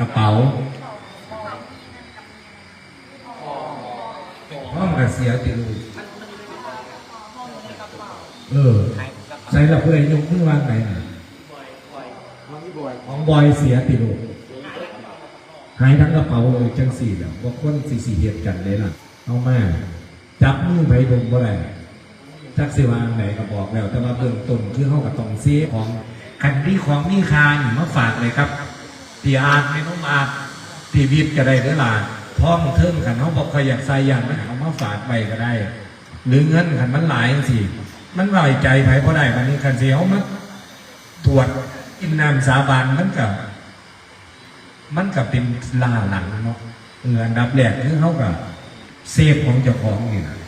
กระเป๋าห้องกระเสียติลูกเออใส่ละเพื่อยกขึ้นวางไหนน่ะของบอยเสียติลูกหายทั้งกระเป๋าเลยจังสี่แบบว่าคนสี่สี่เหตุกันเลยล่ะเอามาจับมือไปดมบ่ได้จักสิวางไหนก็บอกแล้ว แต่ว่าเบื้องต้นคือเข้ากับตองเสีของคันที่ของมีคานี่มาฝากเลยครับ ตีอาร์ตไม่ต้องอาร์ตตีวิทย์ก็ได้เด้อล่ะท้องเทิมขันเขาบอกใครอยากใส่ยางมันเอามาฝากไปก็ได้ หรือเงินขันมันหลายสิมันไหวใจไผพอได้วันนี้คันเสียเขามาตรวจอินนามสาบานมันกับมันกับเป็นลาหลังเนาะเอออันดับแรกคือเขากับเซฟของเจ้าของนี่นะ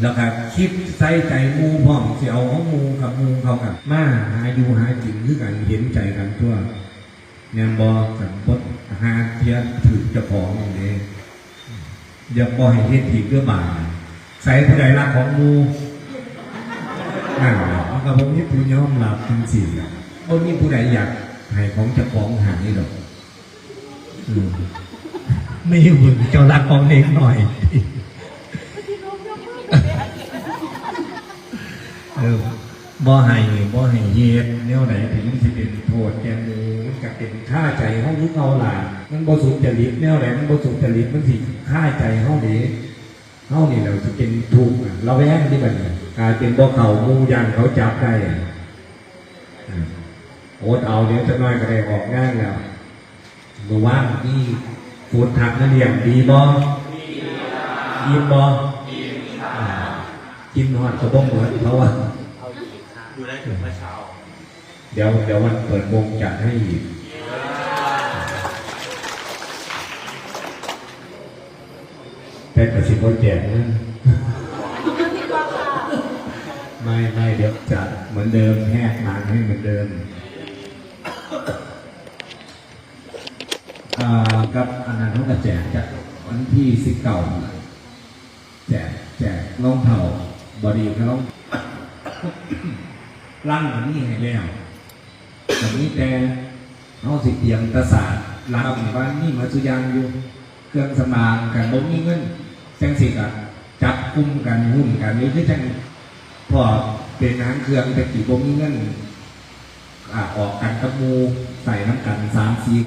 แล้วก็คิดใส่ใจมูพ่อมเสิเอาของมูกับมูเขากับมาหาอยู่หากินคือกันเห็นใจกันทั่ว เนี่ยบอกกับพดหาเทียนถือจ้าของอย่างนี้อย่าปล่อยให้เฮ็ดผิดเรื่องบาใส่ผู้ใดรักของมูนั่นแหละมับ่มีผู้ยอมรับจริงๆบ่มีผู้ใดอยากให้ของจ้าของหายหรอกอืมไม่หึงเจ้ารักของเล็กหน่อย บ่ให้บ่ให้เย็ดแนวไหนถึงมันสิเป็นโทษแกหมูมันก็เป็นค่าใจเฮาหรือเอาล่ะมันบ่สุจริตแนวไหนมันบ่สุจริตมันสิค่าใจเฮาเด้เฮานี่เราสิเป็นทุกข์อะเราแว้งที่บัดนี้กลายเป็นบ่เข้าหมู่ย่างเขาจับได้อะอ่าโอดเอาเดี๋ยวจะน้อยก็ได้ออกงานแล้วเมื่อวานนี่ฟูดทักนักเรียนดีบ่ดีบ่อ่ากินหอดกระบอกเหมือนเพราะว่า อยู่ได้ถึงเมื่อเช้า เดี๋ยวเดี๋ยววันเปิดวงจัดให้อีกแต่กระสิบแจกนะไม่ไม่เดี๋ยวจัดเหมือนเดิมแหกงานให้เหมือนเดิมอ่ากับอันนั้นเขาก็แจกจากวันที่สิบเก้าแจกแจกรองเท้าบอดีก็ต้อ ร่างอันนี้ให้แล้วแต่นี้แต่เอาสิเตียงตะสาดร่างบ้านนี่มาสุยางอยู่ เครื่องสมางกันบ่มีเงินจังสิกะจับกลุ่มกันหุ้มกันนี่คือจังพอเป็นหางเครื่องแต่กี่บ่มีเงินอ่าออกกันกระมูใส่น้ำกันสามสี่